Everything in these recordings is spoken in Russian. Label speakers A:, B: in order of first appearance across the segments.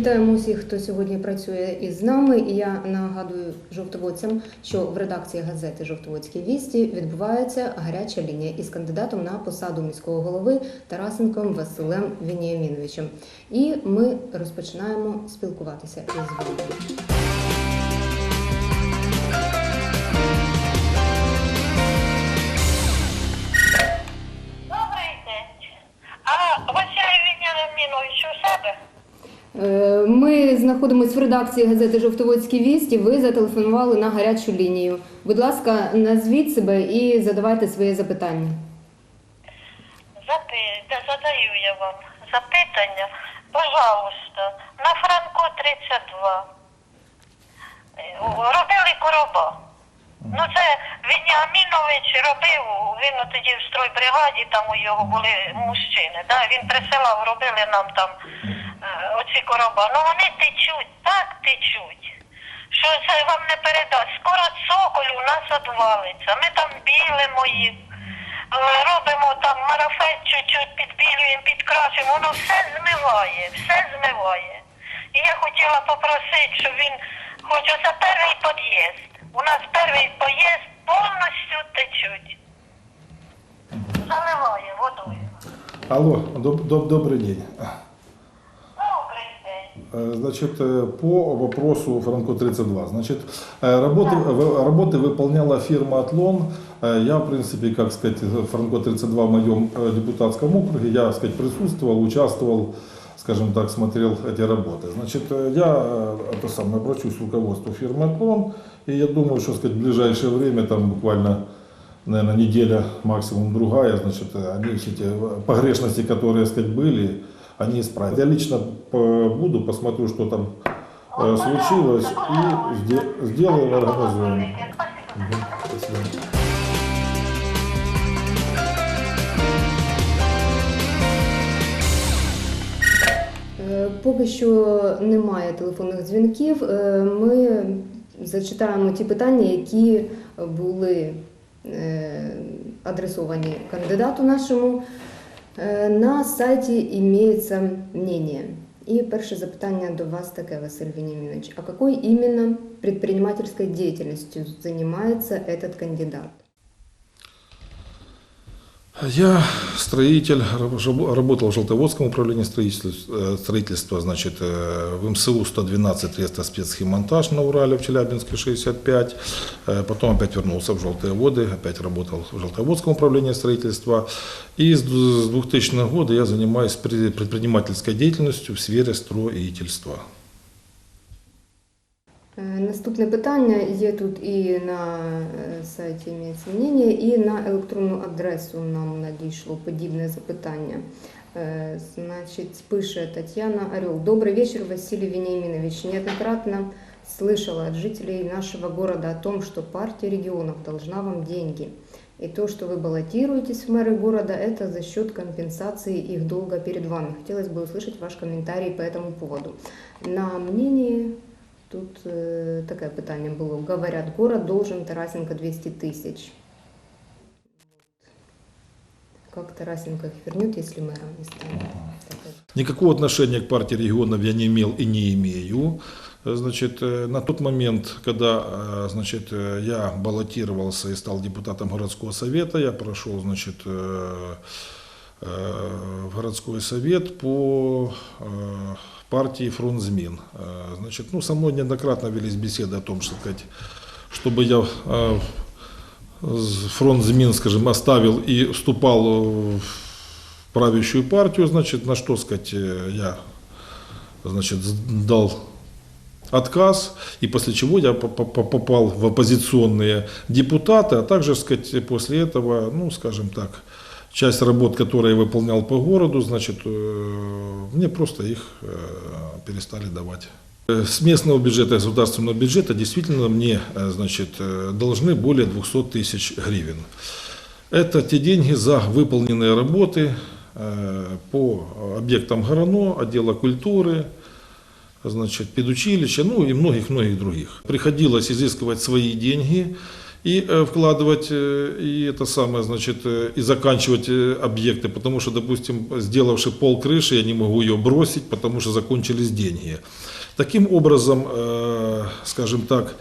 A: Вітаємо усіх, хто сьогодні працює із нами. І я нагадую жовтоводцям, що в редакції газети Жовтоводські вісті відбувається гаряча лінія із кандидатом на посаду міського голови Тарасенком Василем Веніаміновичем. І ми розпочинаємо спілкуватися із вами. Ми знаходимося в редакції газети Жовтоводські вісті. Ви зателефонували на гарячу лінію. Будь ласка, назвіть себе і задавайте своє запитання.
B: Запи... да, Задаю я вам запитання. Пожалуйста, на Франко 32. Е, Робили короба. Ну це Веніамінович робив, він тоді в стройбригаді, там у його були мужчини. Да? Він присилав, робили нам там е, оці короба. Ну вони течуть, так течуть. Що це вам не передасть? Скоро цоколь у нас одвалиться. Ми там білимо їх, е, робимо там марафет чуть-чуть, підбілюємо, підкрасимо, воно все змиває, все змиває. І я хотіла попросити, щоб він, хоч оце перший під'їзд. У нас перший під'їзд повністю течуть. Заливає водою.
C: Алло, доб- доб- добрый день. Э, Значит, э, по вопросу Франко 32. Значит, э, работы, работы выполняла фирма Атлон. Я, в принципе, как сказать, Франко 32 в моем депутатском округе, я, сказать, присутствовал, участвовал, скажем так, смотрел эти работы. Значит, я это самое, обращусь к руководству фирмы Атлон, и я думаю, что, сказать, в ближайшее время, там буквально наверное, неделя, максимум другая, значит, они все эти погрешности, которые, сказать, были, они исправят. Я лично буду, посмотрю, что там э, случилось, и сде- сделаю организуем. Спасибо.
A: Е, Поки що немає телефонних дзвінків. Е, Ми зачитаємо ті питання, які були е, адресовані кандидату нашому. Е, На сайті імеється мнение. І перше запитання до вас таке, Василь Вениаминович. А какой именно предпринимательской деятельностью занимается этот кандидат?
C: Я строитель, раб- работал в Желтоводском управлении строительства, э, строительства значит, э, в МСУ 112 Треста спецхимонтаж на Урале, в Челябинске 65. Э, Потом опять вернулся в Желтые воды, опять работал в Желтоводском управлении строительства. И с д- с 2000 года я занимаюсь пре- предпринимательской деятельностью в сфере строительства.
A: Е, Наступне питання є тут і на е, сайті «Імеється мнення», і на електронну адресу нам надійшло подібне запитання. Е, Значить, пише Тетяна Орел. Добрый вечер, Василий Вениаминович. Неоднократно слышала от жителей нашего города о том, что партия регионов должна вам деньги. И то, что вы баллотируетесь в мэры города, это за счет компенсации их долга перед вами. Хотелось бы услышать ваш комментарий по этому поводу. На мнении Тут э, такое питание было. Говорят, город должен Тарасенко 200 тысяч. Как Тарасенко их вернет, если мэром не станет?
C: Никакого отношения к партии регионов я не имел и не имею. Э, Значит, э, на тот момент, когда э, значит, я баллотировался и стал депутатом городского совета, я прошел значит, в городской совет по партии «Фронтзмин». Э, Значит, ну, со мной неоднократно велись беседы о том, что, сказать, чтобы я з- фронт скажем, оставил и вступал в правящую партию, значит, на что, сказать, э, я, значит, дал отказ, и после чего я по- по- по- попал в оппозиционные депутаты, а также, сказать, после этого, ну, скажем так, часть работ, которые я выполнял по городу, значит, э, мне просто их э, перестали давать. Э, С местного бюджета, государственного бюджета действительно мне значит, должны более 200 тысяч гривен. Это те деньги за выполненные работы по объектам ГРАНО, отдела культуры, значит, педучилища, ну и многих-многих других. Приходилось изыскивать свои деньги, и э, вкладывать э, и это самое, значит, э, и заканчивать объекты, потому что, допустим, сделавши пол крыши, я не могу ее бросить, потому что закончились деньги. Таким образом, скажем так,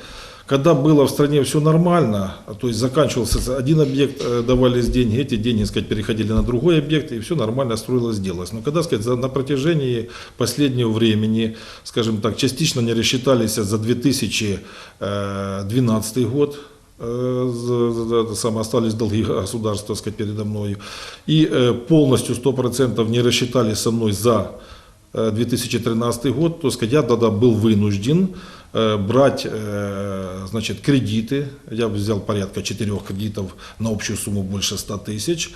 C: когда было в стране все нормально, а, то есть заканчивался один объект, давались деньги, эти деньги, сказать, переходили на другой объект, и все нормально строилось, делалось. Но когда, сказать, за- на протяжении последнего времени, скажем так, частично не рассчитались за 2012 год, самое, остались долги государства, так сказать, передо мною, и э, полностью 100% не рассчитались со мной за э, 2013 год, то сказать, я тогда был вынужден э, брать э, значит, кредиты. Я взял порядка четырех кредитов на общую сумму больше 100 тысяч.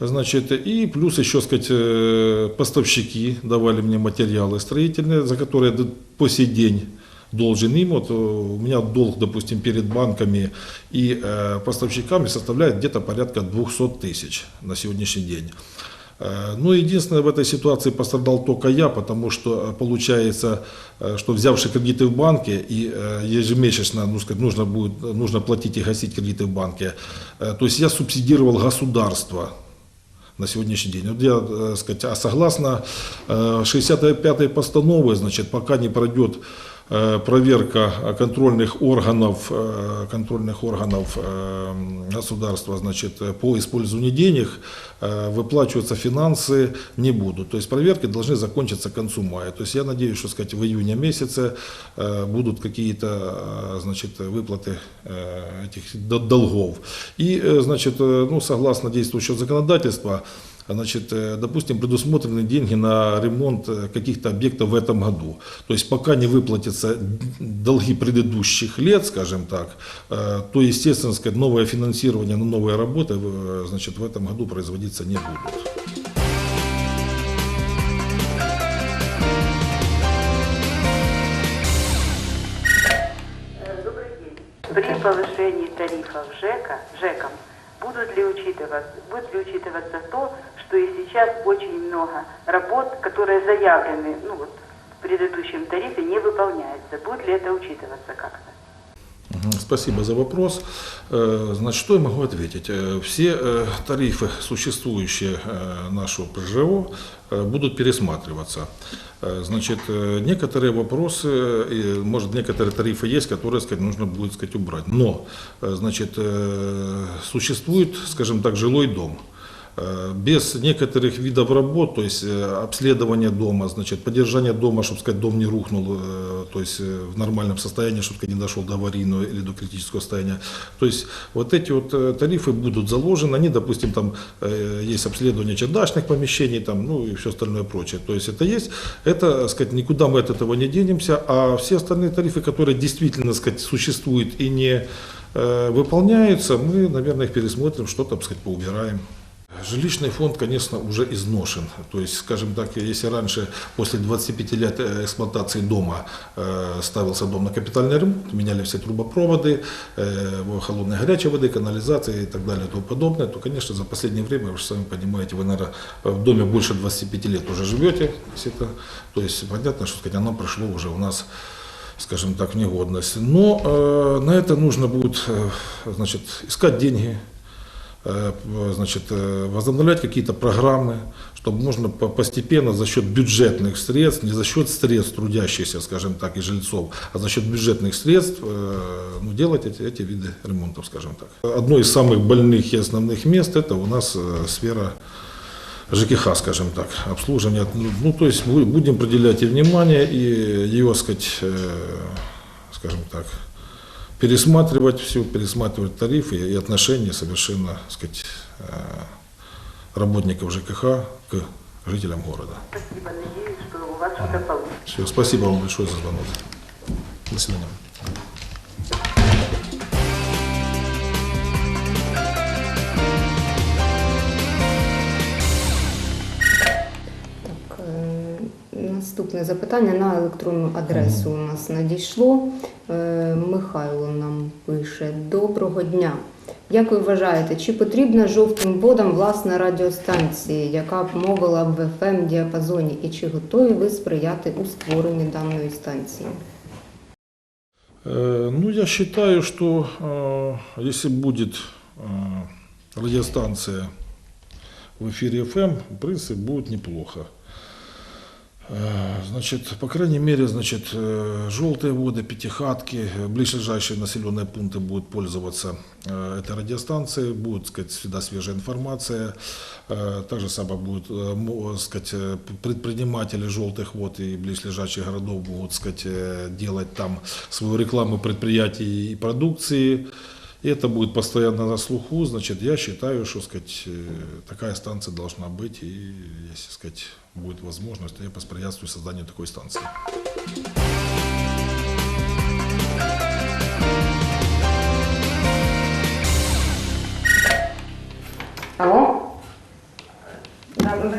C: Значит, и плюс еще сказать, э, поставщики давали мне материалы строительные, за которые я до- по сей день должен им. Вот, э, у меня долг, допустим, перед банками и э, поставщиками составляет где-то порядка 200 тысяч на сегодняшний день. Э, Ну, единственное, в этой ситуации пострадал только я, потому что получается, что взявши кредиты в банке и ежемесячно, ну, сказать, нужно, будет, нужно платить и гасить кредиты в банке, то есть я субсидировал государство на сегодняшний день. Вот я, э, сказать, а согласно э, 65-й постановы, значит, пока не пройдет проверка э, контрольных органов, э, контрольных органов э, государства, значит, э, по использованию денег, э, выплачиваться финансы не будут. То есть проверки должны закончиться к концу мая. То есть я надеюсь, что сказать, в июне месяце э, будут какие-то э, значит, выплаты э, этих до- долгов. И, э, значит, э, ну, согласно действующего законодательства, Значит, э, допустим, предусмотрены деньги на ремонт э, каких-то объектов в этом году. То есть пока не выплатятся долги предыдущих лет, скажем так, э, то, естественно, сказать, новое финансирование на новые работы значит, в этом году производиться не
D: день. При повышении тарифов ЖЭКа, ЖЭКом будут ли учитываться, будет ли учитываться то, что и сейчас очень много работ, которые заявлены ну, вот, в предыдущем тарифе, не выполняются. Будет ли это учитываться как-то?
C: Спасибо за вопрос. Э, Значит, что я могу ответить? Э, Все э, тарифы, существующие нашего ПЖО, будут пересматриваться. Значит, некоторые вопросы, может, некоторые тарифы есть, которые, сказать, нужно будет, сказать, убрать. Но, значит, существует, скажем так, жилой дом. Э, Без некоторых видов работ, то есть э, обследования дома, значит, поддержание дома, чтобы сказать, дом не рухнул, э, то есть в нормальном состоянии, чтобы сказать, не дошел до аварийного или до критического состояния. То есть вот эти вот тарифы будут заложены, они, допустим, там есть обследование чердачных помещений, там, ну и все остальное прочее. То есть это есть, это, сказать, никуда мы от этого не денемся, а все остальные тарифы, которые действительно, сказать, существуют и не выполняются, мы, наверное, их пересмотрим, что-то, сказать, поубираем. Жилищный фонд, конечно, уже изношен. То есть, скажем так, если раньше, после 25 лет э, эксплуатации дома, э, ставился дом на капитальный ремонт, меняли все трубопроводы, э, холодной горячей воды, канализации и так далее и тому подобное, то, конечно, за последнее время, вы же сами понимаете, вы, наверное, в доме больше 25 лет уже живете, это, то есть, понятно, что оно прошло уже у нас скажем так, в негодность. Но э, на это нужно будет э, значит, искать деньги, значит, э, возобновлять какие-то программы, чтобы можно по- постепенно за счет бюджетных средств, не за счет средств трудящихся, скажем так, и жильцов, а за счет бюджетных средств э, ну, делать эти, эти виды ремонтов, скажем так. Одно из самых больных и основных мест – это у нас э, сфера ЖКХ, скажем так, обслуживание. Ну, то есть бу- будем проделять и внимание, и ее, сказать, э, скажем так, пересматривать все, пересматривать тарифы и отношения совершенно, сказать, э, работников ЖКХ к жителям города.
D: Спасибо. Надеюсь, что у вас что-то получится.
C: Все, спасибо вам большое за звонок. До свидания.
A: наступне запитання на електронну адресу у нас надійшло. Е, Михайло нам пише: Доброго дня. Як ви вважаєте, чи потрібна жовтим водам власна радіостанція, яка б мовила б в fm діапазоні, і чи готові ви сприяти у створенні даної станції?
C: Э, Ну, я считаю, что э, если будет э, радиостанция в эфире FM, в принципе, будет неплохо. Э, Значит, по крайней мере, значит, э, желтые воды, пятихатки, э, ближайшие населенные пункты будут пользоваться этой радиостанцией, будет, сказать, всегда свежая информация. Э, Так же самое будет, сказать, предприниматели желтых вод и близлежащих городов будут, сказать, делать там свою рекламу предприятий и продукции. И это будет постоянно на слуху, значит, я считаю, что, сказать, э, такая станция должна быть, и, если, сказать, будет возможность, то я посприятствую созданию такой станции.
A: Алло?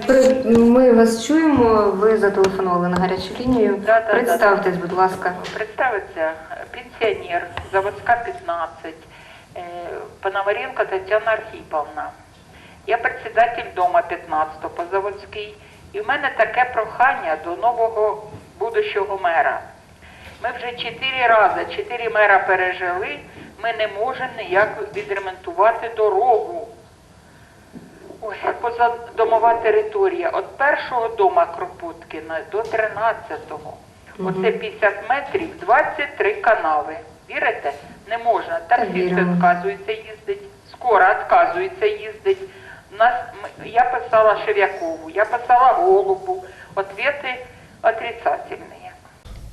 A: При- Ми вас чуємо, ви зателефонували на гарячу лінію.
E: Да, да, да,
A: Представтесь, будь ласка.
E: Представиться, пенсионер, заводска 15, э, Пономаренко Тетяна Архіповна. Я председатель дома 15 по заводській. І в мене таке прохання до нового будущого мера. Ми вже чотири рази, чотири мера пережили, ми не можемо ніяк відремонтувати дорогу. Ой, позадомова територія. Від першого дома Кропоткіна до 13-го. Оце 50 метрів, 23 канави. Вірите? Не можна. Таксисти
A: віримо.
E: відказуються їздити, скоро відказуються їздити. Нас, я писала Шевякову, я писала Голубу. Ответы отрицательные.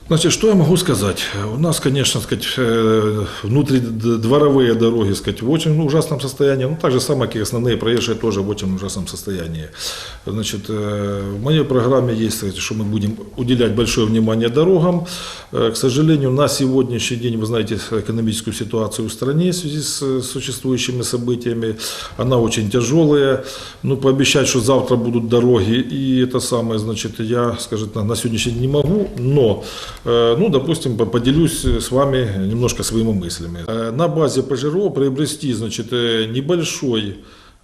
C: Значит, что я могу сказать? У нас, конечно, сказать, э, внутридворовые дороги, сказать, в очень ужасном состоянии, ну, так же самое, как и основные проезжие, тоже в очень ужасном состоянии. Значит, э, в моей программе есть, сказать, что мы будем уделять большое внимание дорогам. Э, К сожалению, на сегодняшний день, вы знаете, экономическую ситуацию в стране в связи с существующими событиями, она очень тяжелая. Ну, пообещать, что завтра будут дороги, и это самое, значит, я, скажем так, на сегодняшний день не могу, но Ну, допустим, по- поделюсь с вами немножко своими мыслями. Э, На базе ПЖРО приобрести, значит, э, небольшой э,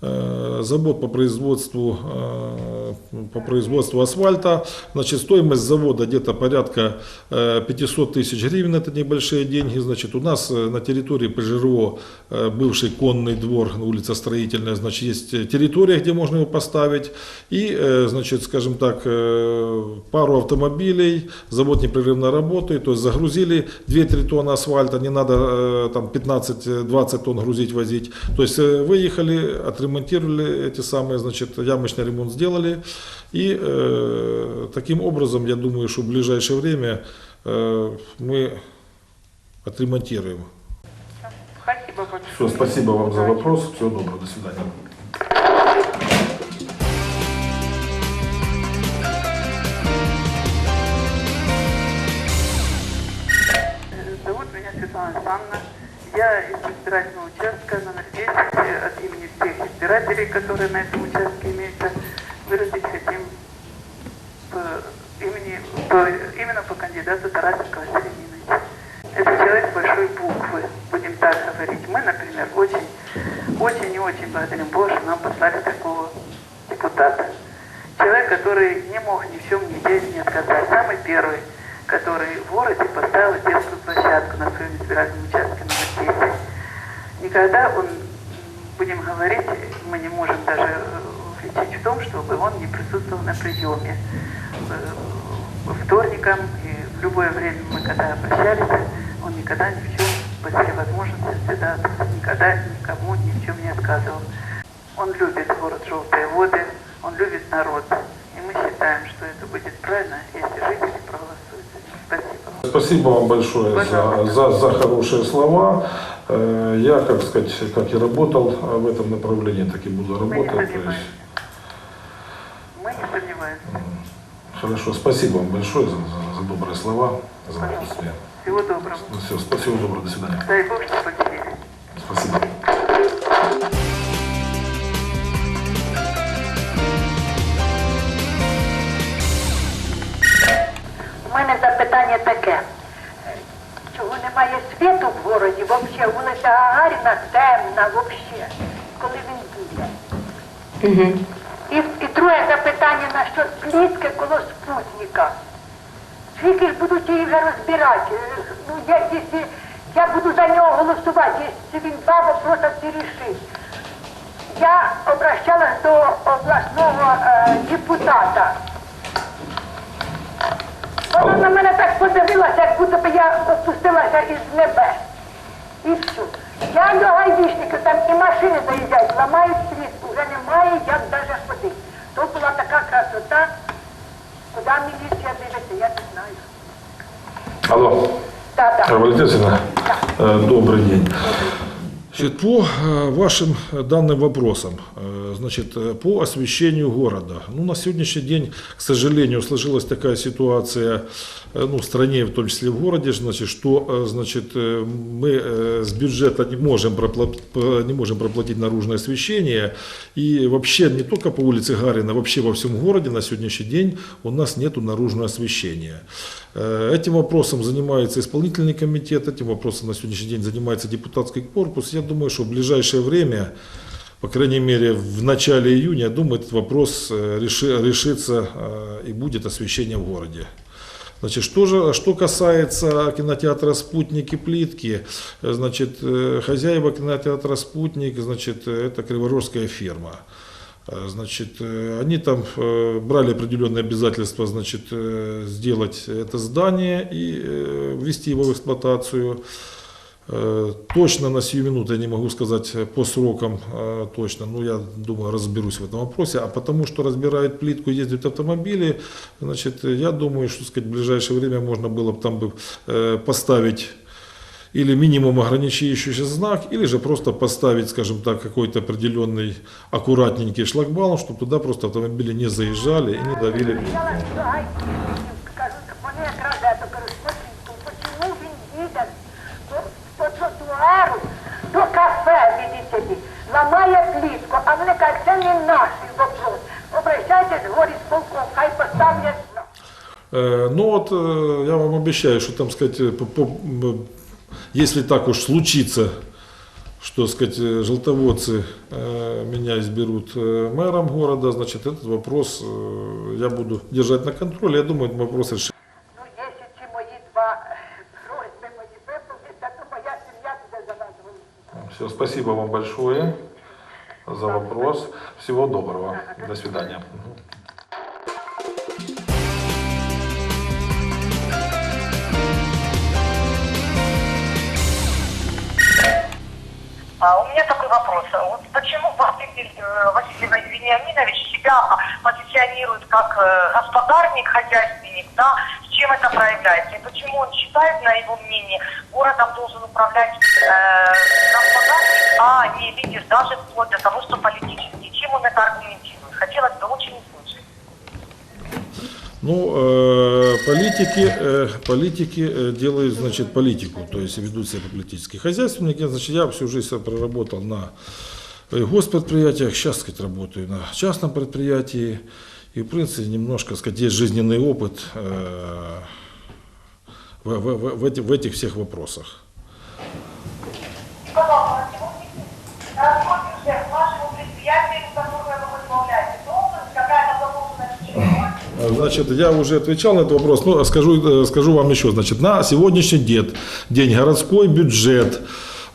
C: завод по производству, э, по производству асфальта. Значит, стоимость завода где-то порядка э, 500 тысяч гривен, это небольшие деньги. Значит, у нас э, на территории ПЖРО э, бывший конный двор, улица Строительная, значит, есть э, территория, где можно его поставить. И, э, значит, скажем так, э, пару автомобилей, завод непрерывно работает, то есть загрузили 2-3 тонны асфальта, не надо э, там 15-20 тонн грузить, возить. То есть э, выехали, отремонтировали эти самые, значит, ямочный ремонт сделали. И э, таким образом, я думаю, что в ближайшее время э, мы отремонтируем.
E: Спасибо большое.
C: Все, спасибо вам за вопрос. Всего доброго, до свидания.
D: Зовут меня Светлана Александровна. Я из избирательного участка номер 10 э, от имени всех избирателей, которые на этом участке имеются, выразить хотим по имени, по- именно по кандидату Тарасенко Василия. Это человек большой буквы, будем так говорить. Мы, например, очень, очень и очень благодарим что нам послали такого депутата. Человек, который не мог ни в чем, ни здесь не отказать. Самый первый, который в городе поставил детскую площадку на своем избирательном участке 10. Никогда он, будем говорить, мы не можем даже э, уличить в том, чтобы он не присутствовал на приеме. Э, По вторникам и в любое время мы когда обращались, он никогда ни в чем, по всей возможности, всегда никогда никому ни в чем не отказывал. Он любит город Желтые воды, он любит народ. И мы считаем, что это будет правильно, если жители проголосуют. Спасибо.
C: Спасибо вам большое за, за, за хорошие слова. Э, Я, как сказать, как и работал э, в этом направлении, так и буду
D: Мы не
C: работать.
D: Сомневаемся. Мы не сомневаемся.
C: хорошо, спасибо вам большое за, за- за добрые слова, за напутствие.
D: Всего доброго.
C: Ну, все, спасибо, доброго, до свидания.
D: Дай Бог, что поделились.
C: Спасибо.
F: У мене запитання таке. Чого немає світу в городі, взагалі, вулиця Гагаріна темна взагалі, коли він буде.
A: Угу.
F: І, і друге запитання насчет плітки коло спутника. Скільки ж будуть її вже розбирати? Е, ну, я, якщо я буду за нього голосувати, якщо він вопроси всі рішить. Я обращалась до обласного е, депутата. Вона на мене так подивилася, як будто б я опустилася із небес. І все. Я до гайдішників, там і машини заїжджають, ламають світ, вже немає як навіть ходити. То була така красота, куди міліція дивиться, я не знаю.
C: Алло.
F: Та-та.
C: Валентина Васильевна, э, добрый день. Значит, по э, вашим э, данным вопросам, э, значит, по освещению города, ну, на сегодняшний день, к сожалению, сложилась такая ситуация, ну, в стране, в том числе в городе, значит, что, значит, мы с бюджета не можем, проплатить, не можем проплатить наружное освещение, и вообще не только по улице Гарина, вообще во всем городе на сегодняшний день у нас нету наружного освещения. Этим вопросом занимается исполнительный комитет, этим вопросом на сегодняшний день занимается депутатский корпус. Я думаю, что в ближайшее время, по крайней мере в начале июня, я думаю, этот вопрос э, реши- решится э, и будет освещение в городе. Значит, что, же, что касается кинотеатра «Спутник» и «Плитки», э, значит, хозяева кинотеатра «Спутник», значит, это Криворожская ферма. Э, Значит, они там брали определенные обязательства, значит, сделать это здание и ввести его в эксплуатацию. Точно на сию минуту я не могу сказать э, по срокам э, точно, но я думаю, разберусь в этом вопросе. А потому что разбирают плитку, ездят автомобили, значит, я думаю, что сказать, в ближайшее время можно было бы там бы э, поставить или минимум ограничивающий знак, или же просто поставить, скажем так, какой-то определенный аккуратненький шлагбаум, чтобы туда просто автомобили не заезжали и не давили.
F: це не наш вопрос. Обращайтесь в горі з полком, хай поставлять знак.
C: Э, Ну вот э, я вам обещаю, что там сказать, э, по- по- м, если так уж случится, что сказать, э, желтоводцы э, меня изберут э, мэром города, значит, этот вопрос э, я буду держать на контроле. Я думаю, этот вопрос решится.
F: Ну, якщо ці мої два е, просьби мої виповнять, то моя сім'я буде за нас голосувати.
C: Все, спасибо вам большое за вопрос. Всего доброго. До свидания.
B: А у меня такой вопрос. Вот почему Василий э, Василий Вениаминович себя позиционирует как э, господарник, хозяйственник, да? Чем это проявляется? И почему он считает, на его мнение, городом должен управлять э, господарник, а не лидер, даже вплоть до того, что политический. Чем он это аргументирует? Хотелось бы очень услышать.
C: Ну, э, политики, э, политики э, делают, значит, политику, то есть ведут себя по-политически. Хозяйственники, значит, я всю жизнь проработал на э, госпредприятиях, сейчас, сказать, работаю на частном предприятии. И, в принципе, немножко, сказать, есть жизненный опыт э, в, в- в- в эти- в этих всех вопросах. Значит, я уже отвечал на этот вопрос, но скажу, э, скажу вам еще. Значит, на сегодняшний день, день городской бюджет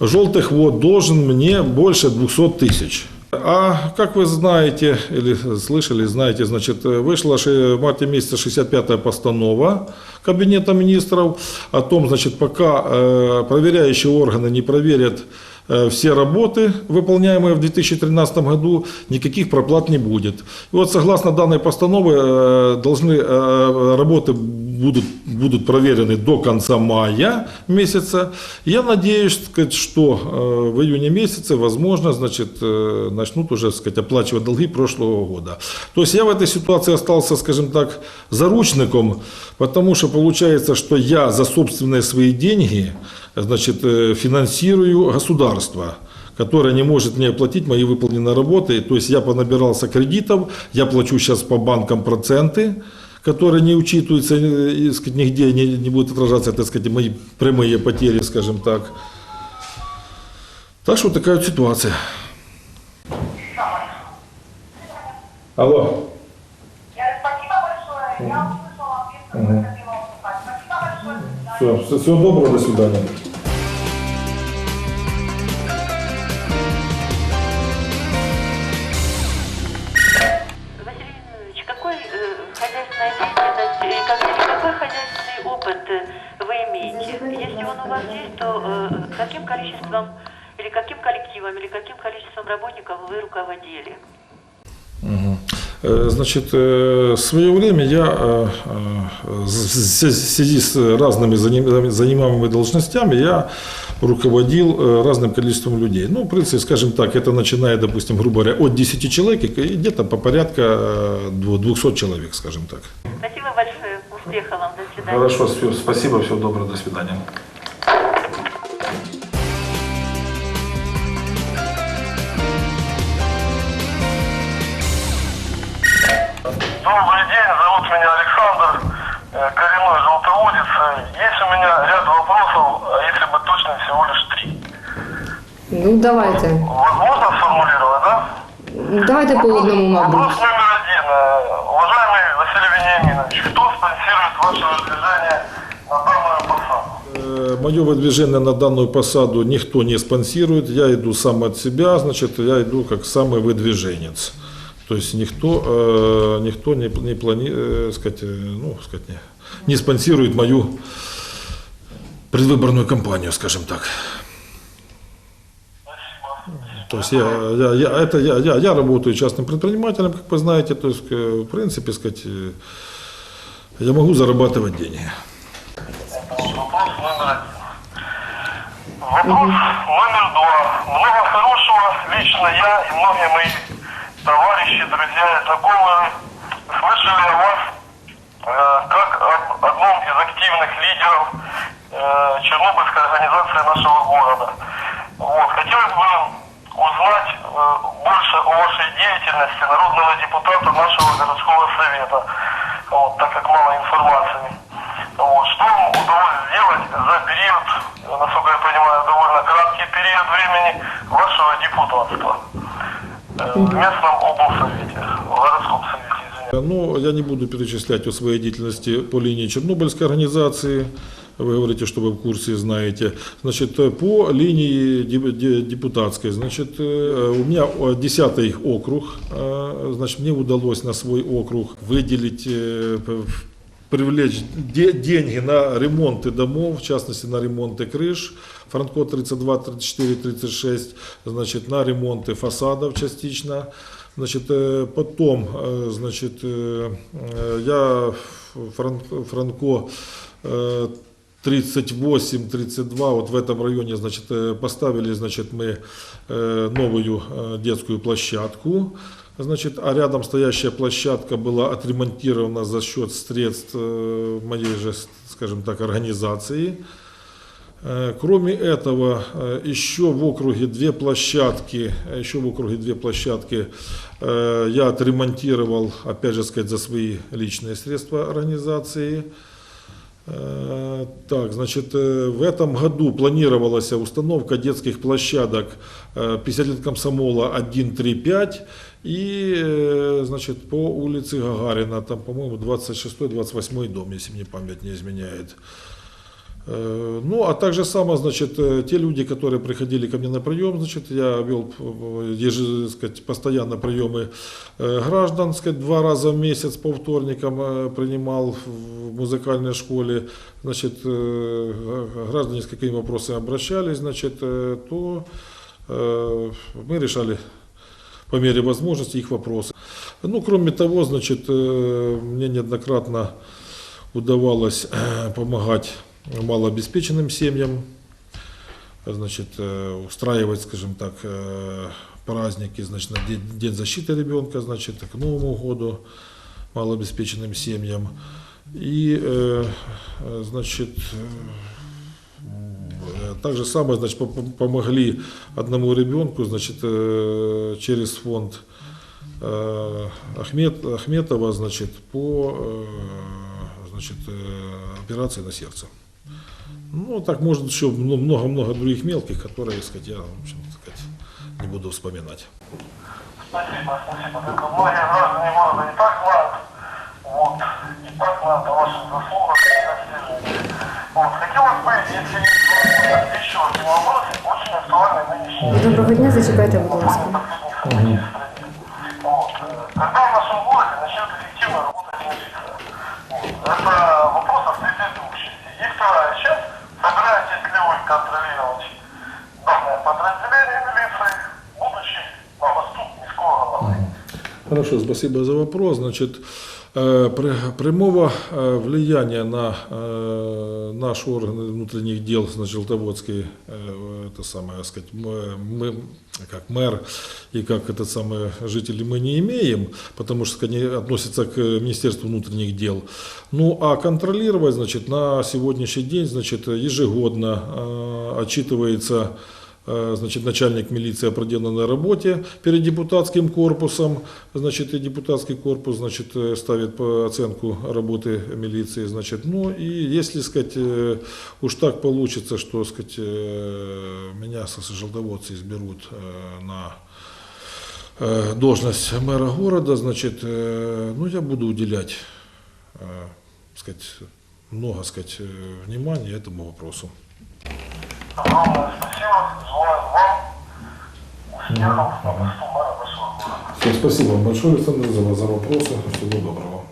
C: желтых вод должен мне больше 200 тысяч. А как вы знаете, или слышали, знаете, значит, вышла в марте месяце 65-я постанова Кабинета министров о том, значит, пока э, проверяющие органы не проверят э, все работы, выполняемые в 2013 году, никаких проплат не будет. И вот согласно данной постановы э, должны работы будут, будут проверены до конца мая месяца. Я надеюсь, сказать, что э, в июне месяце, возможно, значит, э, начнут уже сказать, оплачивать долги прошлого года. То есть я в этой ситуации остался, скажем так, заручником, потому что получается, что я за собственные свои деньги значит, э, финансирую государство которое не может мне оплатить мои выполненные работы. То есть я понабирался кредитов, я плачу сейчас по банкам проценты, которые не учитываются, э, сказать, нигде не, не будут отражаться, так сказать, мои прямые потери, скажем так. Так что такая вот ситуация. Алло.
B: Я спасибо большое. Я услышала ответ, который хотела.
C: Все, всего доброго, до свидания.
G: Руководили?
C: Э, Значит, э, в свое время я э, в связи с разными заним- занимаемыми должностями я руководил разным количеством людей. Ну, в принципе, скажем так, это начиная, допустим, грубо говоря, от 10 человек и где-то по порядка э, дво- 200 человек, скажем так.
G: Спасибо большое. Успехов вам. До свидания.
C: Хорошо, спасибо, всего доброго, до свидания.
H: Добрый день, зовут меня Александр, э, коренной желтоводец. Э, Есть у меня ряд вопросов, а если бы точно всего лишь три.
A: Ну, давайте.
H: Возможно сформулировать, да?
A: Давайте по одному, мабуть.
H: Вопрос номер один. Э, Уважаемый Василий Вениаминович, кто спонсирует ваше выдвижение на данную посаду?
C: Мое выдвижение на данную посаду никто не спонсирует, я иду сам от себя, значит, я иду как самый выдвиженец. То есть никто, э, никто не, не планирует, сказать, э, ну, сказать, не, не спонсирует мою предвыборную кампанию, скажем так. То есть я, я, я, это я, я, я работаю частным предпринимателем, как вы знаете, то есть, э, в принципе, сказать, э, я могу зарабатывать деньги.
H: Вопрос номер два. Много хорошего лично я и многие мои товарищи, друзья и знакомые слышали о вас э, как об одном из активных лидеров э, Чернобыльской организации нашего города. Вот. Хотелось бы узнать э, больше о вашей деятельности народного депутата нашего городского совета, вот, так как мало информации. Вот. Что вам удалось сделать за период, э, насколько я понимаю, довольно краткий период времени вашего депутатства местном облсовете, в городском совете.
C: Ну, я не буду перечислять о своей деятельности по линии Чернобыльской организации. Вы говорите, что вы в курсе знаете. Значит, э, по линии деп- де- депутатской, значит, э, у меня э, 10 округ, э, значит, мне удалось на свой округ выделить, э, привлечь де- деньги на ремонты домов, в частности, на ремонты крыш, Франко 32, 34, 36, значит, на ремонты фасадов частично. Значит, э, потом, э, значит, э, я Фран- Франко э, 38-32, вот в этом районе, значит, поставили, значит, мы новую детскую площадку, значит, а рядом стоящая площадка была отремонтирована за счет средств э, моей же, скажем так, организации. Э, Кроме этого, э, еще в округе две площадки, еще в округе две площадки я отремонтировал, опять же сказать, за свои личные средства организации. Так, значит, в этом году планировалась установка детских площадок э, 50 лет комсомола 135 и, э, значит, по улице Гагарина, там, по-моему, 26-28 дом, если мне память не изменяет. Э, Ну, а также само, значит, э, те люди, которые приходили ко мне на прием, значит, я вел еже- сказать, постоянно приемы граждан, сказать, два раза в месяц по вторникам принимал в музыкальной школе, значит, граждане с какими вопросами обращались, значит, то мы решали по мере возможности их вопросы. Ну, кроме того, значит, э, мне неоднократно удавалось э, помогать малообеспеченным семьям, значит, э, устраивать, скажем так, праздники, значит, на День, День защиты ребенка, значит, к Новому году малообеспеченным семьям. И, значит, так же самое, значит, по- по- помогли одному ребенку, значит, э, через фонд э, Ахмед, Ахметова, значит, по э, значит, э, операции на сердце. Ну, так может еще мно- много-много других мелких, которые, сказать, я, в общем, сказать, не буду вспоминать.
H: Спасибо, спасибо. Только многие граждане города не так знают, вот, не так знают о ваших заслугах и.
A: Доброго дня, зачекайте, будь ласка.
H: Вот, когда в нашем городе начнет эффективно работать милиция? Вот, это вопрос о предыдущести. И вторая часть, собираетесь ли вы контролировать данное подразделение милиции, будучи на міського голови?
C: Хорошо, спасибо за вопрос. Значит, э, пр- прямого э, влияния на э, наши органы внутренних дел, значит, Желтоводский, э, это самое, сказать, мы, мы, как мэр и как это самое жители мы не имеем, потому что они относятся к Министерству внутренних дел. Ну, а контролировать, значит, на сегодняшний день, значит, ежегодно э, отчитывается значит, начальник милиции о проделанной работе перед депутатским корпусом, значит, и депутатский корпус, значит, э, ставит по оценку работы милиции, значит, ну, и если, сказать, э, уж так получится, что, сказать, э, меня со желтоводцы изберут э, на э, должность мэра города, значит, э, ну, я буду уделять, э, сказать, много, сказать, э, внимания этому вопросу.
H: Огромное спасибо, желаю вам успехов на.
C: Всем спасибо вам большое, Александр, за, за вопросы. Всего доброго.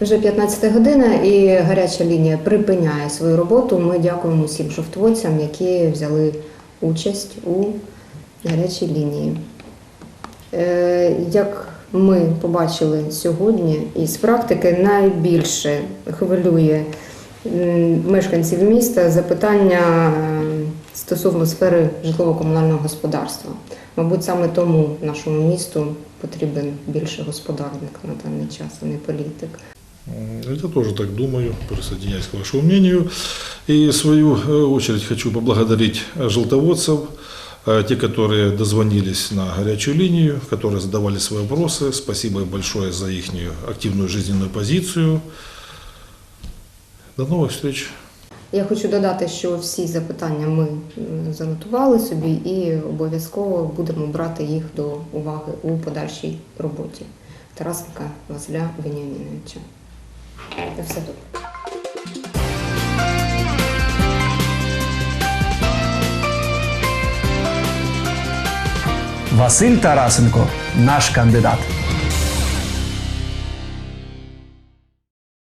A: Вже 15 година і гаряча лінія припиняє свою роботу. Ми дякуємо всім жовтводцям, які взяли участь у гарячій лінії. Е, Як ми побачили сьогодні, із практики найбільше хвилює м, мешканців міста запитання е, стосовно сфери житлово-комунального господарства. Мабуть, саме тому нашому місту потрібен більше господарник на даний час, а не політик.
C: М, Я тоже так думаю, присоединяюсь к вашему мнению. И в свою э, очередь хочу поблагодарить э, желтоводцев, э, те, которые дозвонились на горячую линию, которые задавали свои вопросы. Спасибо им большое за их активную жизненную позицию. До новых встреч.
A: Я хочу додати, що всі запитання ми м, занотували собі і обов'язково будемо брати їх до уваги у подальшій роботі Тарасенка Василя Веніаміновича. Та все добре.
I: Василь Тарасенко наш кандидат.